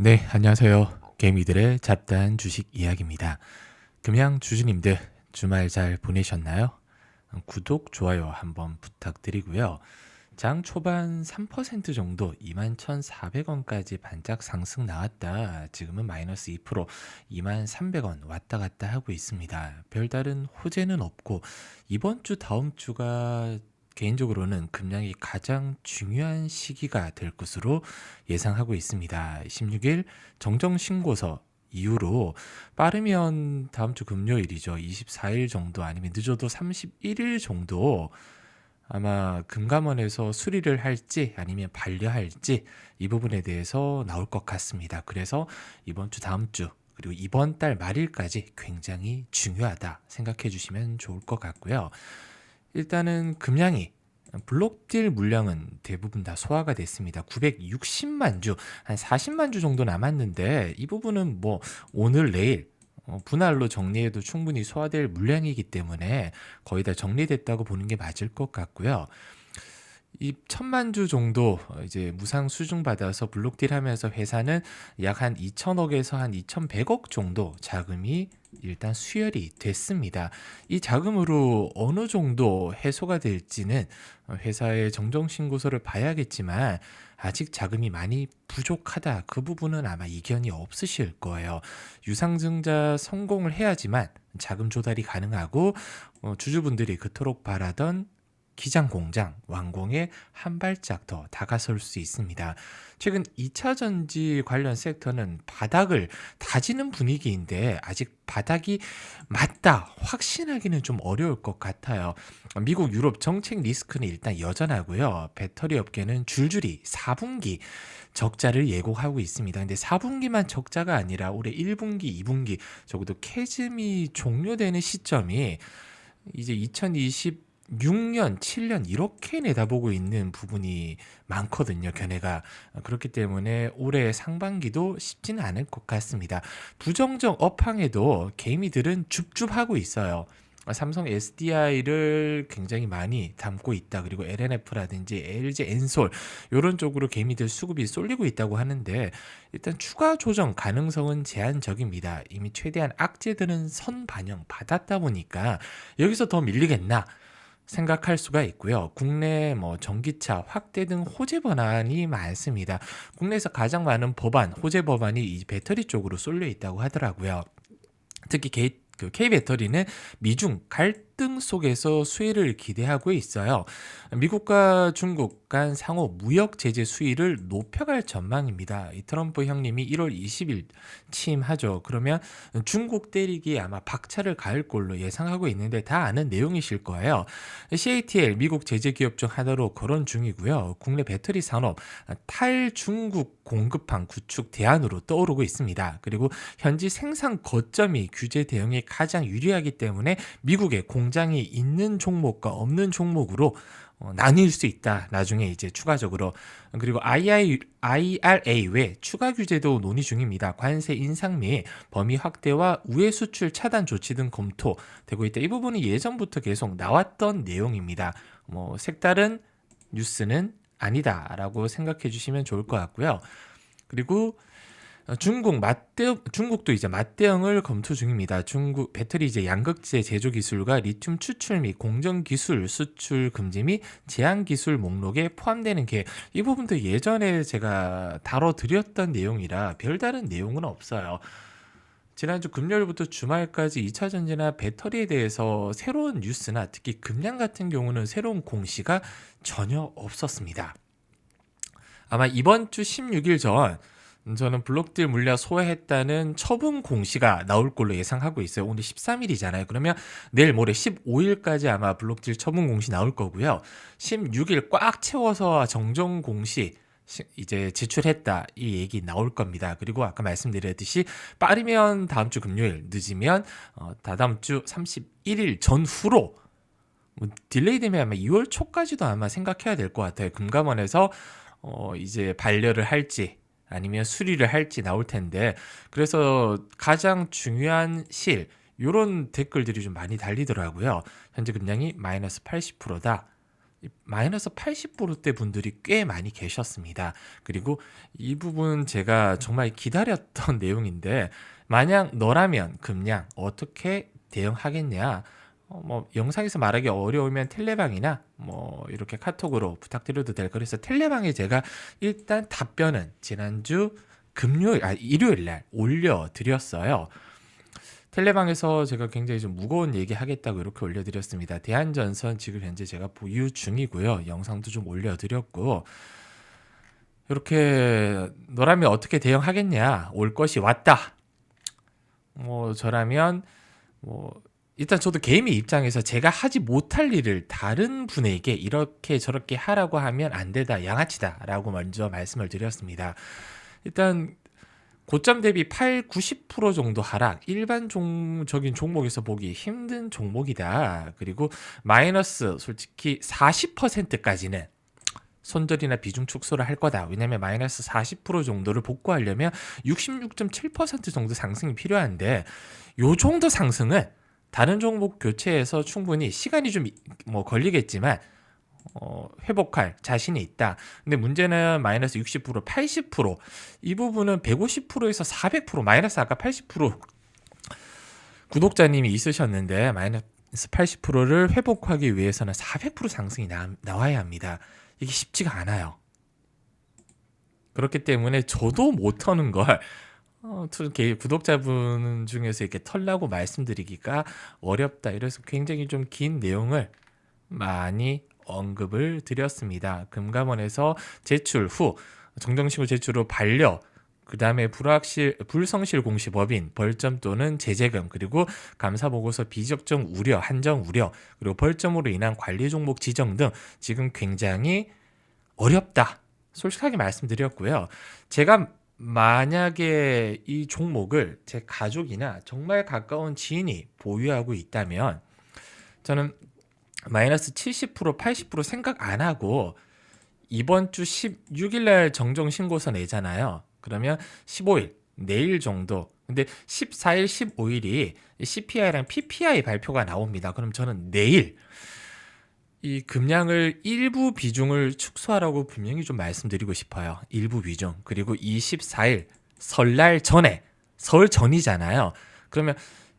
네, 안녕하세요. 개미들의 잡다한 주식 이야기입니다. 금양 주주님들 주말 잘 보내셨나요? 구독, 좋아요 한번 부탁드리고요. 장 초반 3% 정도 21,400원까지 반짝 상승 나왔다. 지금은 마이너스 2% 21,300원 왔다 갔다 하고 있습니다. 별다른 호재는 없고 이번 주 다음 주가 개인적으로는 금량이 가장 중요한 시기가 될 것으로 예상하고 있습니다. 16일 정정 신고서 이후로 빠르면 다음 주 금요일이죠. 24일 정도 아니면 늦어도 31일 정도 아마 금감원에서 수리를 할지 아니면 반려할지 이 부분에 대해서 나올 것 같습니다. 그래서 이번 주 다음 주 그리고 이번 달 말일까지 굉장히 중요하다 생각해 주시면 좋을 것 같고요. 일단은 금량이 블록딜 물량은 대부분 다 소화가 됐습니다. 960만 주, 한 40만 주 정도 남았는데 이 부분은 뭐 오늘 내일 어, 분할로 정리해도 충분히 소화될 물량이기 때문에 거의 다 정리됐다고 보는 게 맞을 것 같고요. 이 천만 주 정도 이제 무상 수중 받아서 블록딜 하면서 회사는 약 한 2천억에서 한 2,100억 정도 자금이 일단 수혈이 됐습니다. 이 자금으로 어느 정도 해소가 될지는 회사의 정정신고서를 봐야겠지만 아직 자금이 많이 부족하다. 그 부분은 아마 이견이 없으실 거예요. 유상증자 성공을 해야지만 자금 조달이 가능하고 어, 주주분들이 그토록 바라던 기장 공장 완공에 한 발짝 더 다가설 수 있습니다. 최근 2차 전지 관련 섹터는 바닥을 다지는 분위기인데 아직 바닥이 맞다 확신하기는 좀 어려울 것 같아요. 미국, 유럽 정책 리스크는 일단 여전하고요. 배터리 업계는 줄줄이 4분기 적자를 예고하고 있습니다. 근데 4분기만 적자가 아니라 올해 1분기, 2분기 적어도 캐즘이 종료되는 시점이 이제 2020 6년, 7년 이렇게 내다보고 있는 부분이 많거든요, 견해가. 그렇기 때문에 올해 상반기도 쉽지는 않을 것 같습니다. 부정적 업황에도 개미들은 줍줍하고 있어요. 삼성 SDI를 굉장히 많이 담고 있다. 그리고 LNF라든지 LG 엔솔 이런 쪽으로 개미들 수급이 쏠리고 있다고 하는데 일단 추가 조정 가능성은 제한적입니다. 이미 최대한 악재들은 선 반영 받았다 보니까 여기서 더 밀리겠나? 생각할 수가 있고요. 국내 뭐 전기차 확대 등 호재 법안이 많습니다. 국내에서 가장 많은 법안, 호재 법안이 이 배터리 쪽으로 쏠려 있다고 하더라고요. 특히 게이 그 K배터리는 미중 갈 등 속에서 수혜를 기대하고 있어요. 미국과 중국 간 상호 무역 제재 수위를 높여갈 전망입니다. 이 트럼프 형님이 1월 20일 취임하죠. 그러면 중국 때리기 아마 박차를 가할 걸로 예상하고 있는데 다 아는 내용이실 거예요. CATL 미국 제재 기업 중 하나로 거론 중이고요. 국내 배터리 산업 탈중국 공급망 구축 대안으로 떠오르고 있습니다. 그리고 현지 생산 거점이 규제 대응에 가장 유리하기 때문에 미국에 공 장이 있는 종목과 없는 종목으로 어, 나뉠 수 있다. 나중에 이제 추가적으로 그리고 II, IRA 외 추가 규제도 논의 중입니다. 관세 인상 및 범위 확대와 우회 수출 차단 조치 등 검토되고 있다. 이 부분이 예전부터 계속 나왔던 내용입니다. 뭐 색다른 뉴스는 아니다라고 생각해 주시면 좋을 것 같고요. 그리고 중국 맞대 중국도 이제 맞대응을 검토 중입니다. 중국 배터리 이제 양극재 제조 기술과 리튬 추출 및 공정 기술 수출 금지 및 제한 기술 목록에 포함되는 게 이 부분도 예전에 제가 다뤄 드렸던 내용이라 별다른 내용은 없어요. 지난주 금요일부터 주말까지 2차 전지나 배터리에 대해서 새로운 뉴스나 특히 금량 같은 경우는 새로운 공시가 전혀 없었습니다. 아마 이번 주 16일 전 저는 블록딜 물량 소화했다는 처분 공시가 나올 걸로 예상하고 있어요. 오늘 13일이잖아요. 그러면 내일 모레 15일까지 아마 블록딜 처분 공시 나올 거고요. 16일 꽉 채워서 정정 공시 이제 제출했다 이 얘기 나올 겁니다. 그리고 아까 말씀드렸듯이 빠르면 다음 주 금요일, 늦으면 어, 다다음 주 31일 전후로 뭐 딜레이 되면 아마 2월 초까지도 아마 생각해야 될 것 같아요. 금감원에서 어, 이제 반려를 할지 아니면 수리를 할지 나올 텐데 그래서 가장 중요한 실 이런 댓글들이 좀 많이 달리더라고요. 현재 금량이 마이너스 80%다. 이 마이너스 80%대 분들이 꽤 많이 계셨습니다. 그리고 이 부분 제가 정말 기다렸던 내용인데 만약 너라면 금량 어떻게 대응하겠냐? 어, 뭐 영상에서 말하기 어려우면 텔레방이나 뭐 이렇게 카톡으로 부탁드려도 될 거라서 텔레방에 제가 일단 답변은 지난주 금요일 아 일요일 날 올려 드렸어요. 텔레방에서 제가 굉장히 좀 무거운 얘기 하겠다고 이렇게 올려드렸습니다. 대한전선 지금 현재 제가 보유 중이고요. 영상도 좀 올려드렸고 이렇게 너라면 어떻게 대응하겠냐? 올 것이 왔다. 뭐 저라면 뭐 일단 저도 개미 입장에서 제가 하지 못할 일을 다른 분에게 이렇게 저렇게 하라고 하면 안 되다 양아치다 라고 먼저 말씀을 드렸습니다. 일단 고점 대비 8, 90% 정도 하락 일반 종적인 종목에서 보기 힘든 종목이다. 그리고 마이너스 솔직히 40%까지는 손절이나 비중 축소를 할 거다. 왜냐하면 마이너스 40% 정도를 복구하려면 66.7% 정도 상승이 필요한데 요 정도 상승은 다른 종목 교체에서 충분히 시간이 좀 뭐 걸리겠지만 어, 회복할 자신이 있다. 근데 문제는 마이너스 60%, 80%이 부분은 150%에서 400% 마이너스 아까 80% 구독자님이 있으셨는데 마이너스 80%를 회복하기 위해서는 400% 상승이 나, 나와야 합니다. 이게 쉽지가 않아요. 그렇기 때문에 저도 못 터는 걸 어, 특히 구독자분 중에서 이렇게 털라고 말씀드리기가 어렵다. 이래서 굉장히 좀 긴 내용을 많이 언급을 드렸습니다. 금감원에서 제출 후 정정신고 제출 후 반려 그 다음에 불확실, 불성실 공시 법인, 벌점 또는 제재금, 그리고 감사보고서 비적정 우려, 한정 우려, 그리고 벌점으로 인한 관리 종목 지정 등 지금 굉장히 어렵다. 솔직하게 말씀드렸고요. 제가 만약에 이 종목을 제 가족이나 정말 가까운 지인이 보유하고 있다면 저는 마이너스 70% 80% 생각 안 하고 이번 주 16일 날 정정 신고서 내잖아요. 그러면 15일 내일 정도 근데 14일 15일이 CPI랑 PPI 발표가 나옵니다. 그럼 저는 내일 이 금량을 일부 비중을 축소하라고 분명히 좀 말씀드리고 싶어요. 일부 비중. 그리고 24일 설날 전에 설 전이잖아요. 그러면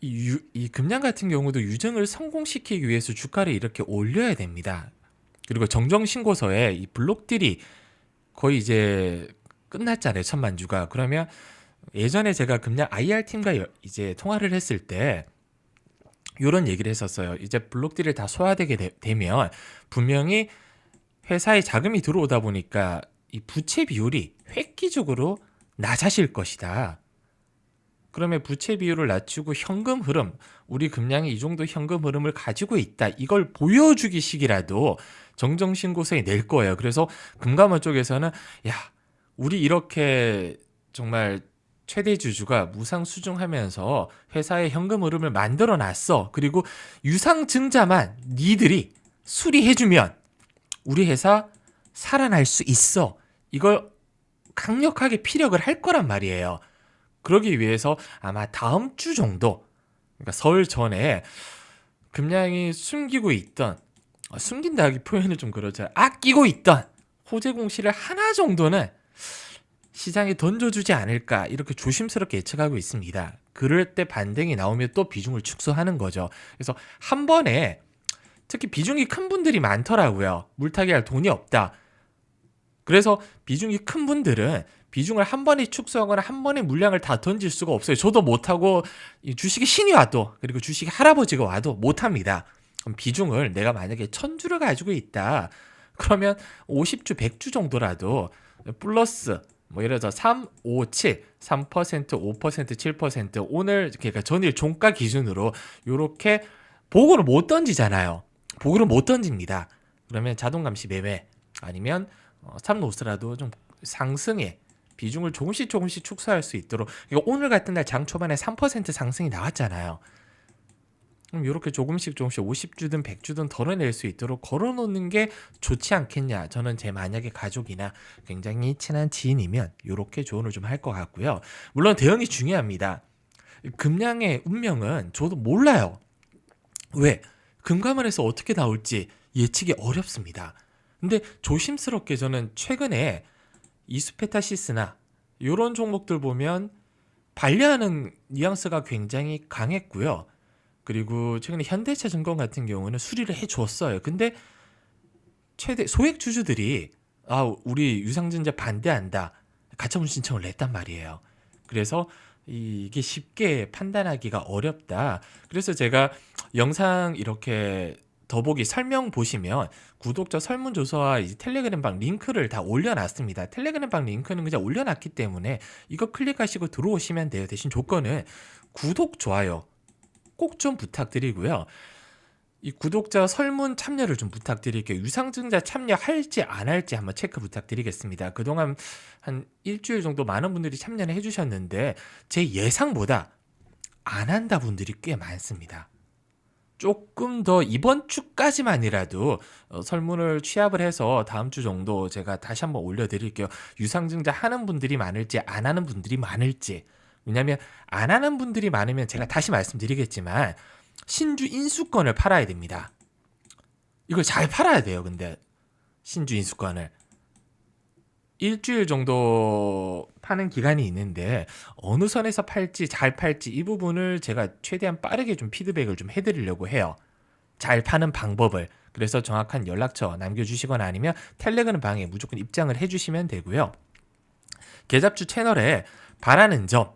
이, 유, 이 금량 같은 경우도 유증을 성공시키기 위해서 주가를 이렇게 올려야 됩니다. 그리고 정정 신고서에 이 블록들이 거의 이제 끝났잖아요. 천만 주가. 그러면 예전에 제가 금량 IR 팀과 이제 통화를 했을 때 이런 얘기를 했었어요. 이제 블록들이 다 소화되게 되, 면 분명히 회사에 자금이 들어오다 보니까 이 부채 비율이 획기적으로 낮아질 것이다. 그러면 부채 비율을 낮추고 현금 흐름, 우리 금량이 이 정도 현금 흐름을 가지고 있다. 이걸 보여주기 식이라도 정정신고서에 낼 거예요. 그래서 금감원 쪽에서는 야, 우리 이렇게 정말 최대 주주가 무상 수중하면서 회사의 현금 흐름을 만들어 놨어. 그리고 유상 증자만 니들이 수리해주면 우리 회사 살아날 수 있어. 이걸 강력하게 피력을 할 거란 말이에요. 그러기 위해서 아마 다음 주 정도, 그러니까 설 전에 금량이 숨기고 있던, 어, 숨긴다기 표현은 좀 그렇죠. 아끼고 있던 호재 공시를 하나 정도는 시장에 던져주지 않을까 이렇게 조심스럽게 예측하고 있습니다. 그럴 때 반등이 나오면 또 비중을 축소하는 거죠. 그래서 한 번에 특히 비중이 큰 분들이 많더라고요. 물타기 할 돈이 없다. 그래서 비중이 큰 분들은 비중을 한 번에 축소하거나 한 번에 물량을 다 던질 수가 없어요. 저도 못하고 주식이 신이 와도 그리고 주식이 할아버지가 와도 못합니다. 그럼 비중을 내가 만약에 천 주를 가지고 있다. 그러면 50주, 100주 정도라도 플러스 뭐 예를 들어 3, 5, 7, 3%, 5%, 7% 오늘 그러니까 전일 종가 기준으로 이렇게 보고를 못 던지잖아요. 보고를 못 던집니다. 그러면 자동 감시 매매 아니면 어, 삼노스라도 좀 상승에 비중을 조금씩 조금씩 축소할 수 있도록 그러니까 오늘 같은 날 장 초반에 3% 상승이 나왔잖아요. 그럼 이렇게 조금씩 조금씩 50주든 100주든 덜어낼 수 있도록 걸어놓는 게 좋지 않겠냐. 저는 제 만약에 가족이나 굉장히 친한 지인이면 이렇게 조언을 좀 할 것 같고요. 물론 대응이 중요합니다. 금량의 운명은 저도 몰라요. 왜? 금감원에서 어떻게 나올지 예측이 어렵습니다. 근데 조심스럽게 저는 최근에 이수페타시스나 이런 종목들 보면 반려하는 뉘앙스가 굉장히 강했고요. 그리고 최근에 현대차 증권 같은 경우는 수리를 해 줬어요. 근데 최대 소액 주주들이 아, 우리 유상증자 반대한다. 가처분 신청을 냈단 말이에요. 그래서 이- 이게 쉽게 판단하기가 어렵다. 그래서 제가 영상 이렇게 더보기 설명 보시면 구독자 설문조사와 이 텔레그램 방 링크를 다 올려놨습니다. 텔레그램 방 링크는 그냥 올려놨기 때문에 이거 클릭하시고 들어오시면 돼요. 대신 조건은 구독, 좋아요 꼭 좀 부탁드리고요. 이 구독자 설문 참여를 좀 부탁드릴게요. 유상증자 참여할지 안 할지 한번 체크 부탁드리겠습니다. 그동안 한 일주일 정도 많은 분들이 참여를 해주셨는데 제 예상보다 안 한다 분들이 꽤 많습니다. 조금 더 이번 주까지만이라도 어, 설문을 취합을 해서 다음 주 정도 제가 다시 한번 올려드릴게요. 유상증자 하는 분들이 많을지 안 하는 분들이 많을지. 왜냐하면 안 하는 분들이 많으면 제가 다시 말씀드리겠지만 신주 인수권을 팔아야 됩니다. 이걸 잘 팔아야 돼요. 근데 신주 인수권을 일주일 정도 파는 기간이 있는데 어느 선에서 팔지 잘 팔지 이 부분을 제가 최대한 빠르게 좀 피드백을 좀 해드리려고 해요. 잘 파는 방법을 그래서 정확한 연락처 남겨주시거나 아니면 텔레그램 방에 무조건 입장을 해주시면 되고요. 계잡주 채널에 바라는 점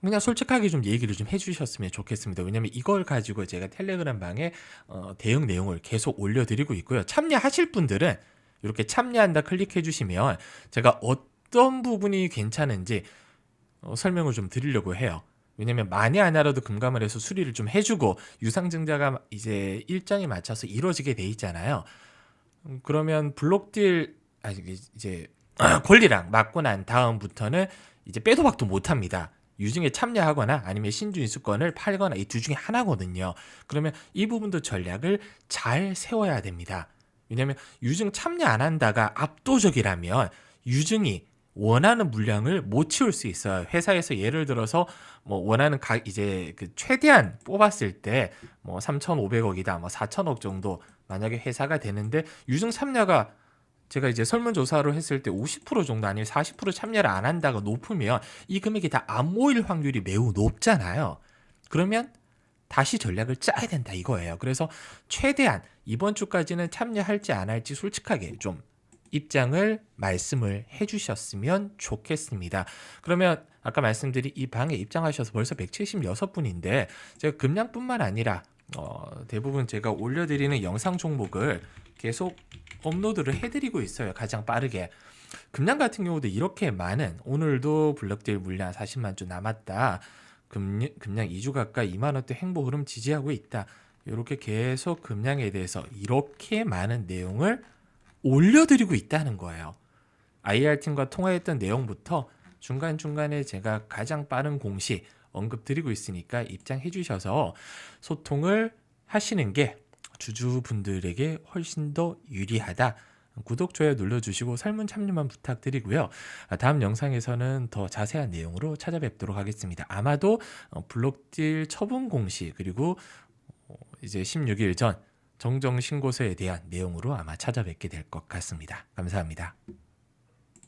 그냥 솔직하게 좀 얘기를 좀 해주셨으면 좋겠습니다. 왜냐면 이걸 가지고 제가 텔레그램 방에 어, 대응 내용을 계속 올려드리고 있고요. 참여하실 분들은 이렇게 참여한다 클릭해 주시면 제가 어떤 부분이 괜찮은지 어, 설명을 좀 드리려고 해요. 왜냐면 만에 하나라도 금감을 해서 수리를 좀 해주고 유상증자가 이제 일정에 맞춰서 이루어지게 돼 있잖아요. 음, 그러면 블록딜 아 이제 권리랑 맞고 난 다음부터는 이제 빼도 박도 못 합니다. 유증에 참여하거나 아니면 신주 인수권을 팔거나 이 두 중에 하나거든요. 그러면 이 부분도 전략을 잘 세워야 됩니다. 왜냐하면 유증 참여 안 한다가 압도적이라면 유증이 원하는 물량을 못 채울 수 있어요. 회사에서 예를 들어서 뭐 원하는 가 이제 그 최대한 뽑았을 때 뭐 3,500억이다, 뭐 4,000억 정도 만약에 회사가 되는데 유증 참여가 제가 이제 설문조사로 했을 때 50% 정도 아니면 40% 참여를 안 한다가 높으면 이 금액이 다 안 모일 확률이 매우 높잖아요. 그러면 다시 전략을 짜야 된다 이거예요. 그래서 최대한 이번 주까지는 참여할지 안 할지 솔직하게 좀 입장을 말씀을 해주셨으면 좋겠습니다. 그러면 아까 말씀드린 이 방에 입장하셔서 벌써 176분인데 제가 금량뿐만 아니라 어, 대부분 제가 올려드리는 영상 종목을 계속 업로드를 해드리고 있어요. 가장 빠르게. 금량 같은 경우도 이렇게 많은 오늘도 블록딜 물량 40만 주 남았다. 금, 금량 2주 가까이 2만 원대 행보 흐름 지지하고 있다. 이렇게 계속 금량에 대해서 이렇게 많은 내용을 올려드리고 있다는 거예요. IR팀과 통화했던 내용부터 중간중간에 제가 가장 빠른 공시 언급드리고 있으니까 입장해 주셔서 소통을 하시는 게 주주분들에게 훨씬 더 유리하다. 구독, 좋아요 눌러주시고 설문 참여만 부탁드리고요. 아, 다음 영상에서는 더 자세한 내용으로 찾아뵙도록 하겠습니다. 아마도 어, 블록딜 처분 공시 그리고 어, 이제 16일 전 정정 신고서에 대한 내용으로 아마 찾아뵙게 될 것 같습니다. 감사합니다.